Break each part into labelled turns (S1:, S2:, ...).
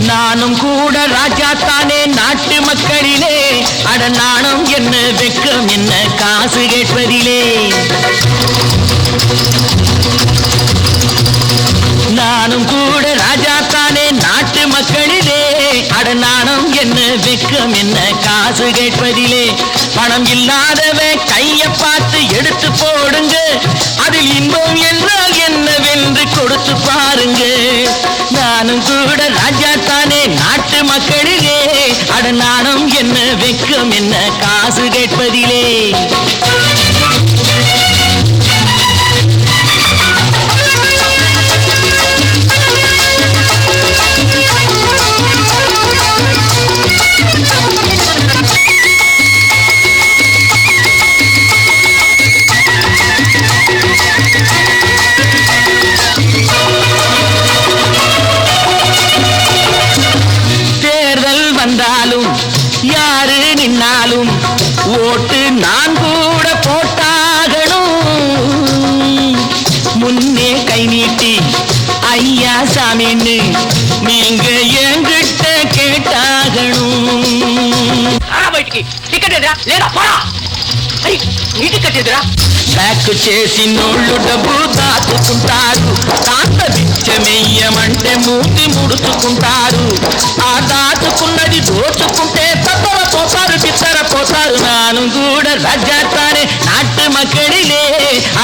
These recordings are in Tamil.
S1: நானும் கூட ராஜா தானே நாட்டு மக்களிலே. அட நாணம் என்ன வெக்கம் என்ன காசு கேட்பதிலே. நானும் கூட ராஜா தானே நாட்டு மக்களிலே. அட நாணம் என்ன வெக்கம் என்ன காசு கேட்பதிலே. பணம் இல்லாதவன் கைய பார்த்து எடுத்து போடுங்க. அதில் இன்பம் என்ன பாருங்க. நானும் கூட ராஜா தானே நாட்டு மக்களிலே. அட நாணம் என்ன வெக்கம் என்ன காசு கேட்பதிலே.
S2: టికెట్ ఎదురా లేదా పోరా అయ్యి నీ టికెట్ ఎదురా
S1: బ్యాక్ చేసి నోళ్ళు డబ్బు దాచుకుంటారు కాస్త బిచ్చమెయ్యమంటే మూతి ముడుచుకుంటారు ఆ దాచుకున్నది దోచుకుంటే తప్పవ పోతారు బిత్తర పోతారు నాను కూడా ரஜாத்தானே நாட்டு மக்களிலே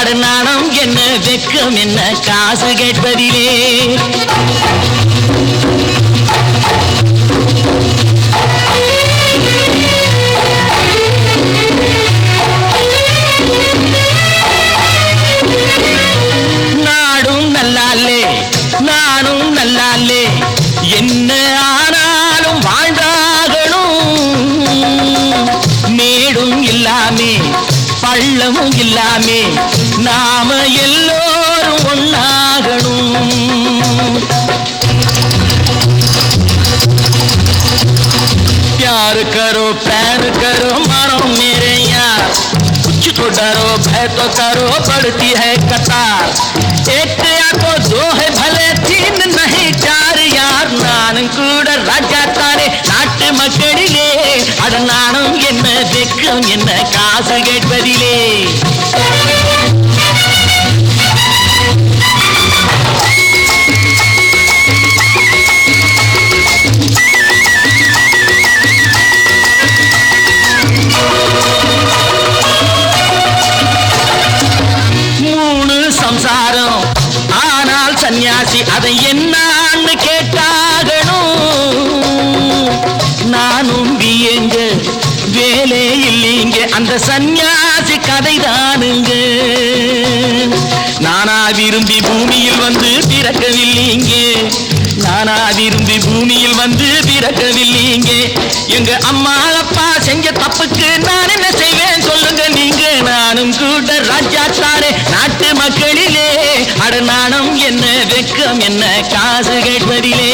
S1: அட நாணம் என்ன வெக்கம் என்ன காசு கேட்பதிலே மேடும் இல்லாமே பள்ளமும் இல்லாமே நாம எல்லோரும் ஒன்னாகணும் प्यार करो प्यार करो मारो मेरे यार कुछ तो डरो भय तो करो पड़ती है कतार एक या तो दो है भले तीन नहीं चार यार நானும் கூட ராஜா தானே நாட்டு வெக்கம் என்ன காசு கேட்பதிலே. விரும்பி பூமியில் வந்து பிறக்கவில்லைங்க நானா விரும்பி பூமியில் வந்து பிறக்கவில்லைங்க எங்க அம்மா அப்பா செஞ்ச தப்புக்கு நான் என்ன செய்வேன்? சொல்லுங்க நீங்க. நானும் கூட ராஜா நாட்டு மக்களிலே. அட நாணம் என்ன வெக்கம் என்ன காசு கேட்பதிலே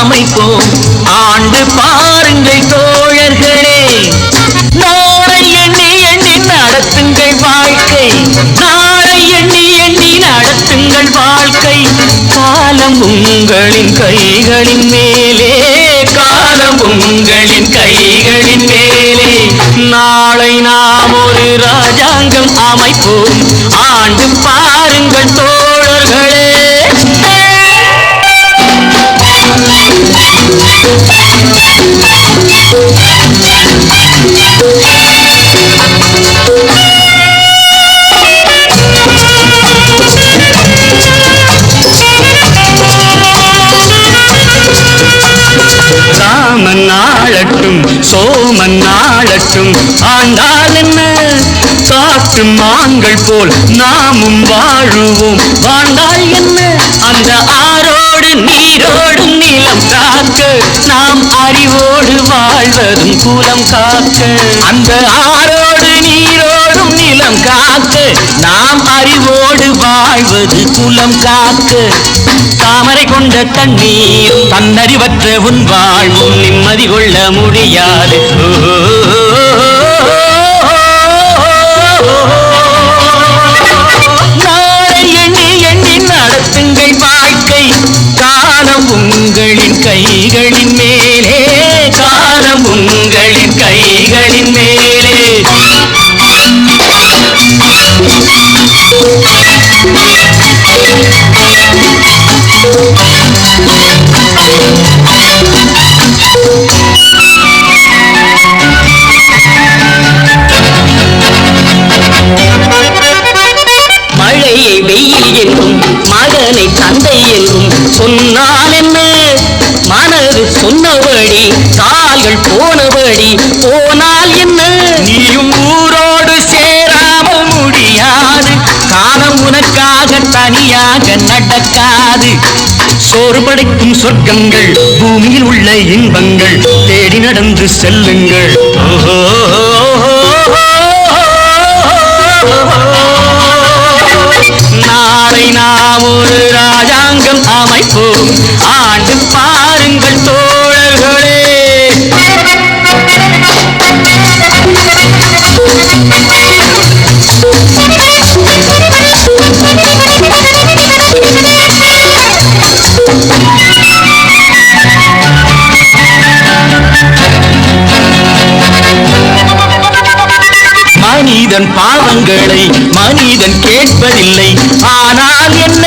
S1: அமைப்போம். ஆண்டு பாருங்கள் தோழர்களே. நாளை எண்ணி எண்ணி நடத்துங்கள் வாழ்க்கை. நாளை எண்ணி எண்ணி நடத்துங்கள் வாழ்க்கை. காலம் உங்களின் கைகளின் மேலே. காலம் உங்களின் கைகளின் மேலே. நாளை நாம் ஒரு ராஜாங்கம் அமைப்போம். ஆண்டு பாருங்கள் தோழர்களே ராமன் ஆளட்டும் சோமன் ஆளட்டும். ஆண்டால் என்ன? காட்டு மான்கள் போல் நாமும் வாழுவோம். வாழ்ந்தால் என்ன? அந்த ஆரோ நீரோடும் நிலம் காக்க நாம் அறிவோடு வாழ்வதும் குலம் காக்க. அந்த ஆரோடு நீரோடும் நிலம் காக்க நாம் அறிவோடு வாழ்வது குலம் காக்க. தாமரை கொண்ட தண்ணீர் தன்னறிவற்ற உன் வாழ்வும் நிம்மதி கொள்ள முடியாது. ஓ உங்களின் கைகளின் மேல் போனபடி போனால் என்ன? நீயும் ஊரோடு சேராமல் முடியாது. காலம் உனக்காக தனியாக நடக்காது. சோறு படைக்கும் சொர்க்கங்கள் பூமியில் உள்ள இன்பங்கள் தேடி நடந்து செல்லுங்கள். ஓஹோ நாளை நாம் ஒரு ராஜாங்கம் அமைப்போம். ஆண்டு பாருங்கள் தோழர்களே. மனிதன் பாவங்களை மனிதன் கேட்பதில்லை. ஆனால் என்ன?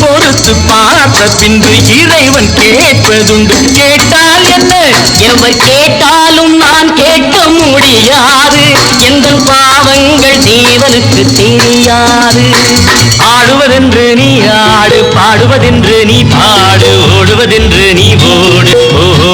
S1: பொறுத்து பார்த்த பின்பு இறைவன் கேட்பதுண்டு. கேட்டால் என்ன? எவர் கேட்டால் தெரியாது. எந்த பாவங்கள் தேவனுக்கு தெரியாது. ஆடுவதென்று நீ ஆடு பாடுவதென்று நீ பாடு ஓடுவதென்று நீ ஓடு. ஓஹோ.